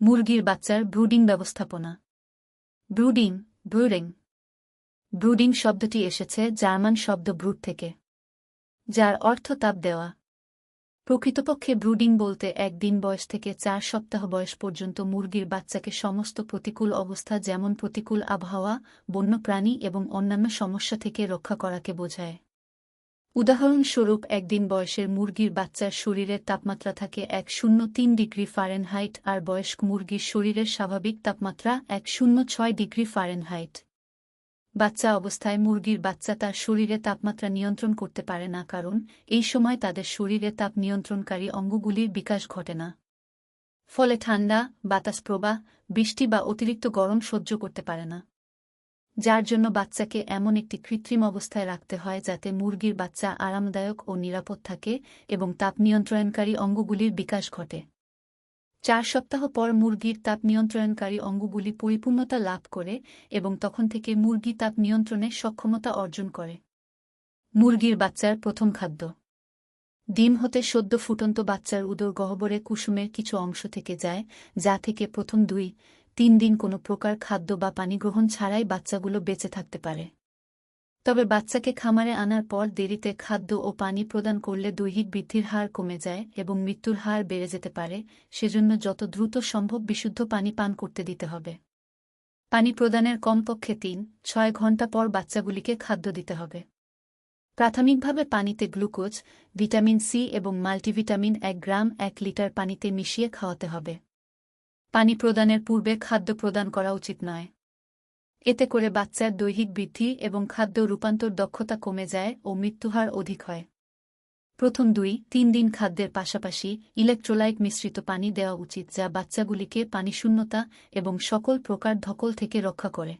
মুরগির বাচ্চার ব্রুডিং ব্যবস্থাপনা। Brooding brooding. ব্রুডিং শব্দটি এসেছে জার্মান শব্দ ব্রুড থেকে, যার অর্থ তাপ দেওয়া। প্রকৃতপক্ষে ব্রুডিং বলতে একদিন বয়স থেকে চার সপ্তাহ বয়স পর্যন্ত মুরগির বাচ্চাকে সমস্ত প্রতিকূল অবস্থা যেমন প্রতিকূল আবহাওয়া, বন্যপ্রাণী এবং অন্যান্য সমস্যা থেকে রক্ষা করাকে বোঝায়। উদাহরণস্বরূপ, একদিন বয়সের মুরগির বাচ্চার শরীরের তাপমাত্রা থাকে এক শূন্য তিন ডিগ্রি ফারেনহাইট আর বয়স্ক মুরগির শরীরের স্বাভাবিক তাপমাত্রা এক শূন্য ছয় ডিগ্রি ফারেনহাইট। বাচ্চা অবস্থায় মুরগির বাচ্চা তার শরীরে তাপমাত্রা নিয়ন্ত্রণ করতে পারে না কারণ এই সময় তাদের শরীরে তাপ নিয়ন্ত্রণকারী অঙ্গগুলির বিকাশ ঘটে না। ফলে ঠান্ডা, বাতাস প্রবাহ, বৃষ্টি বা অতিরিক্ত গরম সহ্য করতে পারে না। যার জন্য বাচ্চাকে এমন একটি কৃত্রিম অবস্থায় রাখতে হয় যাতে মুরগির বাচ্চা আরামদায়ক ও নিরাপদ থাকে এবং তাপ নিয়ন্ত্রণকারী অঙ্গগুলির বিকাশ ঘটে। চার সপ্তাহ পর মুরগির তাপ নিয়ন্ত্রণকারী অঙ্গগুলি পরিপূর্ণতা লাভ করে এবং তখন থেকে মুরগি তাপ নিয়ন্ত্রণে সক্ষমতা অর্জন করে। মুরগির বাচ্চার প্রথম খাদ্য। ডিম হতে সদ্য ফুটন্ত বাচ্চার উদর গহ্বরে কুসুমের কিছু অংশ থেকে যায়, যা থেকে প্রথম দুই তিন দিন কোনো প্রকার খাদ্য বা পানি গ্রহণ ছাড়াই বাচ্চাগুলো বেঁচে থাকতে পারে। তবে বাচ্চাকে খামারে আনার পর দেরিতে খাদ্য ও পানি প্রদান করলে দৈহিক বৃদ্ধির হার কমে যায় এবং মৃত্যুর হার বেড়ে যেতে পারে, সেজন্য যত দ্রুত সম্ভব বিশুদ্ধ পানি পান করতে দিতে হবে। পানি প্রদানের কমপক্ষে তিন, ছয় ঘণ্টা পর বাচ্চাগুলিকে খাদ্য দিতে হবে। প্রাথমিকভাবে পানিতে গ্লুকোজ, ভিটামিন সি এবং মাল্টিভিটামিন এক গ্রাম এক লিটার পানিতে মিশিয়ে খাওয়াতে হবে। পানি প্রদানের পূর্বে খাদ্য প্রদান করা উচিত নয়। এতে করে বাচ্চার দৈহিক বৃদ্ধি এবং খাদ্য রূপান্তর দক্ষতা কমে যায় ও মৃত্যুহার অধিক হয়। প্রথম দুই, তিন দিন খাদ্যের পাশাপাশি ইলেকট্রোলাইট মিশ্রিত পানি দেওয়া উচিত যা বাচ্চাগুলিকে পানিশূন্যতা এবং সকল প্রকার ধকল থেকে রক্ষা করে।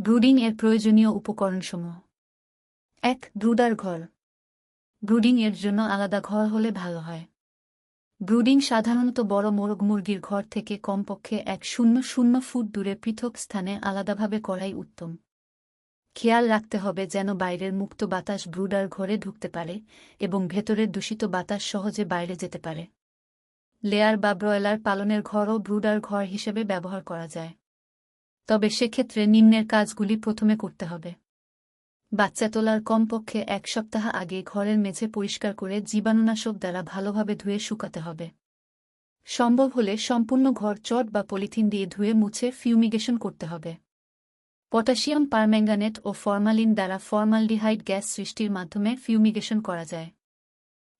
ব্রুডিং এর প্রয়োজনীয় উপকরণসমূহ। এক, ব্রুডার ঘর। ব্রুডিং এর জন্য আলাদা ঘর হলে ভালো হয়। ব্রুডিং সাধারণত বড় মোরগ মুরগির ঘর থেকে কমপক্ষে এক শূন্য শূন্য ফুট দূরে পৃথক স্থানে আলাদাভাবে করাই উত্তম। খেয়াল রাখতে হবে যেন বাইরের মুক্ত বাতাস ব্রুডার ঘরে ঢুকতে পারে এবং ভেতরের দূষিত বাতাস সহজে বাইরে যেতে পারে। লেয়ার বা ব্রয়লার পালনের ঘরও ব্রুডার ঘর হিসেবে ব্যবহার করা যায়। তবে সেক্ষেত্রে নিম্নের কাজগুলি প্রথমে করতে হবে। বাচ্চা তোলার কমপক্ষে এক সপ্তাহ আগে ঘরের মেঝে পরিষ্কার করে জীবাণুনাশক দ্বারা ভালোভাবে ধুয়ে শুকাতে হবে। সম্ভব হলে সম্পূর্ণ ঘর চট বা পলিথিন দিয়ে ধুয়ে মুছে ফিউমিগেশন করতে হবে। পটাশিয়াম পারম্যাঙ্গানেট ও ফরমালিন দ্বারা ফরমালডিহাইড গ্যাস সৃষ্টির মাধ্যমে ফিউমিগেশন করা যায়।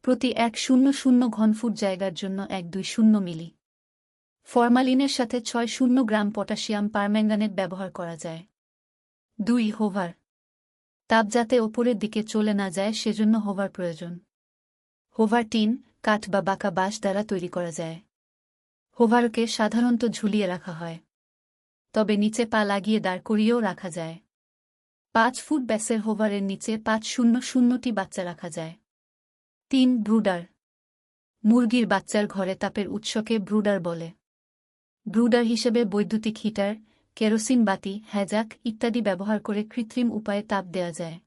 প্রতি এক শূন্য শূন্য ঘনফুট জায়গার জন্য এক দুই শূন্য মিলি। ফরমালিনের সাথে ছয় শূন্য গ্রাম পটাশিয়াম পারম্যাঙ্গানেট ব্যবহার করা যায়। দুই হোভার তাপ যাতে ওপরের দিকে চলে না যায় সেজন্য হোভার প্রয়োজন। হোভার টিন, কাঠ বা বাঁকা বাঁশ দ্বারা তৈরি করা যায়। হোভারকে সাধারণত ঝুলিয়ে রাখা হয়। তবে নিচে পা লাগিয়ে দাঁড় করিয়েও রাখা যায়। পাঁচ ফুট ব্যাসের হোভারের নিচে পাঁচ শূন্য শূন্যটি বাচ্চা রাখা যায়। তিন ব্রুডার। মুরগির বাচ্চার ঘরে তাপের উৎসকে ব্রুডার বলে। ব্রুডার হিসেবে বৈদ্যুতিক হিটার কেরোসিন, বাতি, হ্যাজাক ইত্যাদি ব্যবহার করে কৃত্রিম উপায়ে তাপ দেওয়া যায়।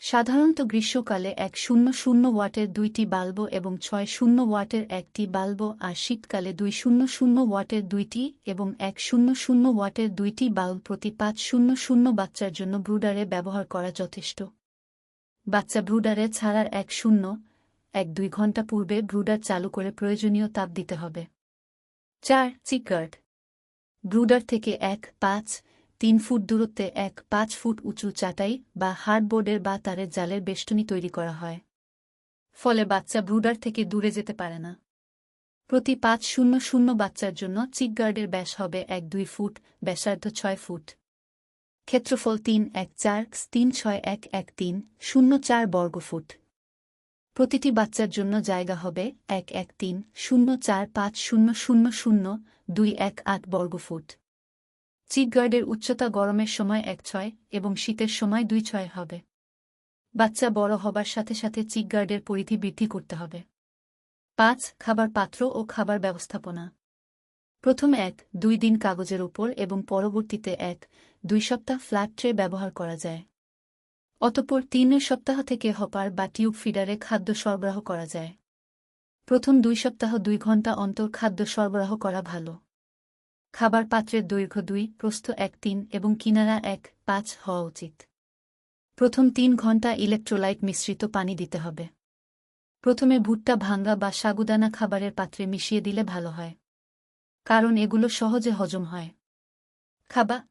সাধারণত গ্রীষ্মকালে এক শূন্য শূন্য ওয়াটের দুইটি বাল্ব এবং ছয় শূন্য ওয়াটের একটি বাল্ব আর শীতকালে দুই শূন্য শূন্য ওয়াটের দুইটি এবং এক শূন্য শূন্য ওয়াটের দুইটি বাল্ব প্রতি পাঁচ শূন্য শূন্য বাচ্চার জন্য ব্রুডারে ব্যবহার করা যথেষ্ট। বাচ্চা ব্রুডারে ছাড়ার এক শূন্য, এক দুই ঘণ্টা পূর্বে ব্রুডার চালু করে প্রয়োজনীয় তাপ দিতে হবে। চার, চিকার্ড। ব্রুডার থেকে এক পাঁচ, তিন ফুট দূরত্বে এক পাঁচ ফুট উঁচু চাটাই বা হার্ডবোর্ডের বা তারের জালের বেষ্টনী তৈরি করা হয়। ফলে বাচ্চা ব্রুডার থেকে দূরে যেতে পারে না। প্রতি পাঁচ শূন্য শূন্য বাচ্চার জন্য চিকগার্ডের ব্যাস হবে এক দুই ফুট, ব্যাসার্ধ ছয় ফুট। ক্ষেত্রফল তিন এক চার, তিন ছয় এক এক তিন, শূন্য চার বর্গফুট। প্রতিটি বাচ্চার জন্য জায়গা হবে এক এক তিন, শূন্য চার, পাঁচ, শূন্য শূন্য শূন্য, দুই, এক, আট বর্গফুট। চিকগার্ডের উচ্চতা গরমের সময় এক ছয় এবং শীতের সময় দুই ছয় হবে। বাচ্চা বড় হবার সাথে সাথে চিকগার্ডের পরিধি বৃদ্ধি করতে হবে। পাঁচ, খাবার পাত্র ও খাবার ব্যবস্থাপনা। প্রথম এক, দুই দিন কাগজের উপর এবং পরবর্তীতে এক, দুই সপ্তাহ ফ্ল্যাট ট্রে ব্যবহার করা যায়। অতপর তিন সপ্তাহ থেকে হপার বা টিউব ফিডারে খাদ্য সরবরাহ করা যায়। প্রথম দুই সপ্তাহ দুই ঘণ্টা অন্তর খাদ্য সরবরাহ করা ভালো। খাবার পাত্রের দৈর্ঘ্য দুই, প্রস্থ এক তিন এবং কিনারা এক, পাঁচ হওয়া উচিত। প্রথম তিন ঘণ্টা ইলেকট্রোলাইট মিশ্রিত পানি দিতে হবে। প্রথমে ভুট্টা ভাঙ্গা বা সাগুদানা খাবারের পাত্রে মিশিয়ে দিলে ভালো হয়। কারণ এগুলো সহজে হজম হয়। খাবা